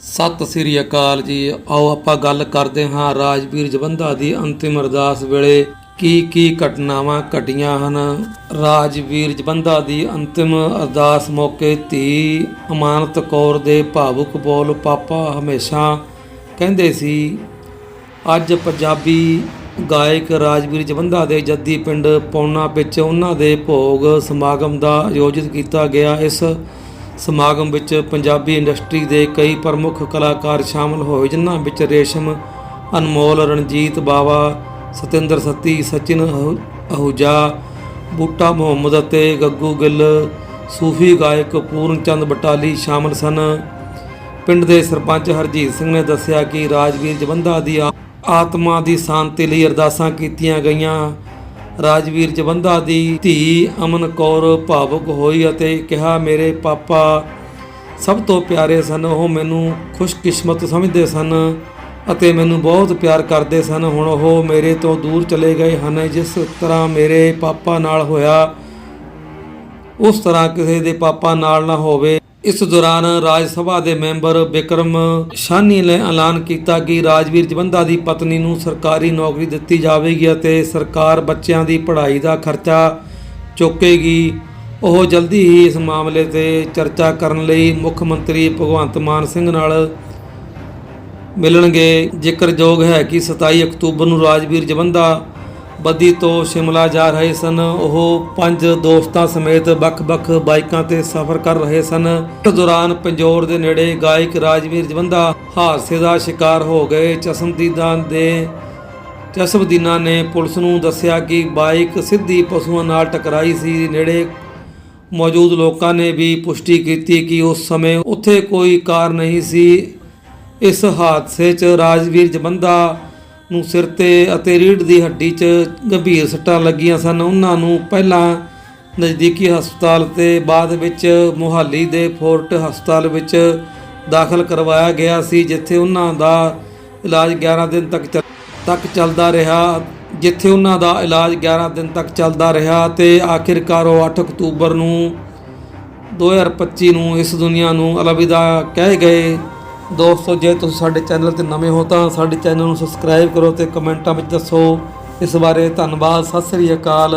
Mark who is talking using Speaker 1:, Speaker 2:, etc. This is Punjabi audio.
Speaker 1: ਸਤਿ ਸ੍ਰੀ ਅਕਾਲ ਜੀ। ਆਓ ਆਪਾਂ ਗੱਲ ਕਰਦੇ ਹਾਂ ਰਾਜਵੀਰ ਜਵੰਦਾ ਦੀ ਅੰਤਿਮ ਅਰਦਾਸ ਵੇਲੇ ਕੀ ਕੀ ਘਟਨਾਵਾਂ ਘਟੀਆਂ ਹਨ। ਰਾਜਵੀਰ ਜਵੰਦਾ ਦੀ ਅੰਤਿਮ ਅਰਦਾਸ ਮੌਕੇ ਧੀ ਅਮਾਨਤ ਕੌਰ ਦੇ ਭਾਵੁਕ ਬੋਲ ਪਾਪਾ ਹਮੇਸ਼ਾ ਕਹਿੰਦੇ ਸੀ, ਅੱਜ ਪੰਜਾਬੀ ਗਾਇਕ ਰਾਜਵੀਰ ਜਵੰਦਾ ਦੇ ਜੱਦੀ ਪਿੰਡ ਪੌਣਾ ਵਿੱਚ ਉਹਨਾਂ ਦੇ ਭੋਗ ਸਮਾਗਮ ਦਾ ਆਯੋਜਿਤ ਕੀਤਾ ਗਿਆ। ਇਸ ਸਮਾਗਮ ਵਿੱਚ ਪੰਜਾਬੀ ਇੰਡਸਟਰੀ ਦੇ ਕਈ ਪ੍ਰਮੁੱਖ ਕਲਾਕਾਰ ਸ਼ਾਮਲ ਹੋਏ, ਜਿਨ੍ਹਾਂ ਵਿੱਚ ਰੇਸ਼ਮ, ਅਨਮੋਲ, ਰਣਜੀਤ ਬਾਵਾ, ਸਤਿੰਦਰ ਸੱਤੀ, ਸਚਿਨ ਅਹੂ- ਅਹੂਜਾ, ਬੂਟਾ ਮੁਹੰਮਦ ਅਤੇ ਗੱਗੂ ਗਿੱਲ, ਸੂਫੀ ਗਾਇਕ ਪੂਰਨ ਚੰਦ ਬਟਾਲੀ ਸ਼ਾਮਲ ਸਨ। ਪਿੰਡ ਦੇ ਸਰਪੰਚ ਹਰਜੀਤ ਸਿੰਘ ਨੇ ਦੱਸਿਆ ਕਿ ਰਾਜਗੀਰ ਜਵੰਦਾ ਦੀ ਆ- ਆਤਮਾ ਦੀ ਸ਼ਾਂਤੀ ਲਈ ਅਰਦਾਸਾਂ ਕੀਤੀਆਂ ਗਈਆਂ। ਰਾਜਵੀਰ ਜਵੰਦਾ ਦੀ ਧੀ ਅਮਨ ਕੌਰ ਭਾਵੁਕ ਹੋਈ ਅਤੇ ਕਿਹਾ, ਮੇਰੇ ਪਾਪਾ ਸਭ ਤੋਂ ਪਿਆਰੇ ਸਨ। ਉਹ ਮੈਨੂੰ ਖੁਸ਼ਕਿਸਮਤ ਸਮਝਦੇ ਸਨ ਅਤੇ ਮੈਨੂੰ ਬਹੁਤ ਪਿਆਰ ਕਰਦੇ ਸਨ। ਹੁਣ ਉਹ ਮੇਰੇ ਤੋਂ ਦੂਰ ਚਲੇ ਗਏ ਹਨ। ਜਿਸ ਤਰ੍ਹਾਂ ਮੇਰੇ ਪਾਪਾ ਨਾਲ ਹੋਇਆ, ਉਸ ਤਰ੍ਹਾਂ ਕਿਸੇ ਦੇ ਪਾਪਾ ਨਾਲ ਨਾ ਹੋਵੇ। ਇਸ ਦੌਰਾਨ ਰਾਜ ਸਭਾ ਦੇ ਮੈਂਬਰ ਬਿਕਰਮ ਸ਼ਾਨੀ ਨੇ ਐਲਾਨ ਕੀਤਾ ਕਿ ਰਾਜਵੀਰ ਜਵੰਦਾ ਦੀ ਪਤਨੀ ਨੂੰ ਸਰਕਾਰੀ ਨੌਕਰੀ ਦਿੱਤੀ ਜਾਵੇਗੀ ਅਤੇ ਸਰਕਾਰ ਬੱਚਿਆਂ ਦੀ ਪੜ੍ਹਾਈ ਦਾ ਖਰਚਾ ਚੁੱਕੇਗੀ। ਉਹ ਜਲਦੀ ਹੀ ਇਸ ਮਾਮਲੇ ਤੇ ਚਰਚਾ ਕਰਨ ਲਈ ਮੁੱਖ ਮੰਤਰੀ ਭਗਵੰਤ ਮਾਨ ਸਿੰਘ ਨਾਲ ਮਿਲਣਗੇ। ਜ਼ਿਕਰਯੋਗ ਹੈ ਕਿ 27 ਅਕਤੂਬਰ ਨੂੰ ਰਾਜਵੀਰ ਜਵੰਦਾ ਬੱਦੀ ਤੋਂ ਸ਼ਿਮਲਾ ਜਾ ਰਹੇ ਸਨ। ਉਹ ਪੰਜ ਦੋਸਤਾਂ ਸਮੇਤ ਵੱਖ-ਵੱਖ ਬਾਈਕਾਂ ਤੇ ਸਫ਼ਰ ਕਰ ਰਹੇ ਸਨ। ਇਸ ਦੌਰਾਨ ਪੰਜੋਰ ਦੇ ਨੇੜੇ ਗਾਇਕ ਰਾਜਵੀਰ ਜਵੰਦਾ ਹਾਦਸੇ ਦਾ ਸ਼ਿਕਾਰ ਹੋ ਗਏ। ਚਸ਼ਮਦੀਦਾਂ ਦੇ ਚਸ਼ਮਦੀਨਾ ਨੇ ਪੁਲਿਸ ਨੂੰ ਦੱਸਿਆ ਕਿ ਬਾਈਕ ਸਿੱਧੀ ਪਸ਼ੂਆਂ ਨਾਲ ਟਕਰਾਈ ਸੀ। ਨੇੜੇ ਮੌਜੂਦ ਲੋਕਾਂ ਨੇ ਵੀ ਪੁਸ਼ਟੀ ਕੀਤੀ ਕਿ ਉਸ ਸਮੇਂ ਉੱਥੇ ਕੋਈ ਕਾਰ ਨਹੀਂ ਸੀ। ਇਸ ਹਾਦਸੇ 'ਚ ਰਾਜਵੀਰ ਜਵੰਦਾ ਨੂੰ ਸਿਰ ਤੇ ਅਤੇ ਰੀੜ ਦੀ ਹੱਡੀ 'ਚ ਗੰਭੀਰ ਸੱਟਾਂ ਲੱਗੀਆਂ ਸਨ। ਉਹਨਾਂ ਨੂੰ ਪਹਿਲਾਂ ਨਜ਼ਦੀਕੀ ਹਸਪਤਾਲ ਤੇ ਬਾਅਦ ਵਿੱਚ ਮੁਹਾਲੀ ਦੇ ਫੋਰਟ ਹਸਪਤਾਲ ਵਿੱਚ ਦਾਖਲ ਕਰਵਾਇਆ ਗਿਆ ਸੀ, ਜਿੱਥੇ ਉਹਨਾਂ ਦਾ ਇਲਾਜ 11 ਦਿਨ ਤੱਕ ਚੱਲ- ਤੱਕ ਚੱਲਦਾ ਰਿਹਾ। ਜਿੱਥੇ ਉਹਨਾਂ ਦਾ ਇਲਾਜ 11 ਦਿਨ ਤੱਕ ਚੱਲਦਾ ਰਿਹਾ ਤੇ ਆਖਿਰਕਾਰ ਉਹ 8 ਅਕਤੂਬਰ ਨੂੰ 2025 ਨੂੰ ਇਸ ਦੁਨੀਆ ਨੂੰ ਅਲਵਿਦਾ ਕਹਿ ਗਏ। ਦੋਸਤੋ, ਜੇ ਤੁਸੀਂ ਸਾਡੇ ਚੈਨਲ ਤੇ ਨਵੇਂ ਹੋ ਤਾਂ ਸਾਡੇ ਚੈਨਲ ਨੂੰ ਸਬਸਕ੍ਰਾਈਬ ਕਰੋ ਤੇ ਕਮੈਂਟਾਂ ਵਿੱਚ ਦੱਸੋ। ਇਸ ਬਾਰੇ ਧੰਨਵਾਦ, ਸਤਿ ਸ੍ਰੀ ਅਕਾਲ।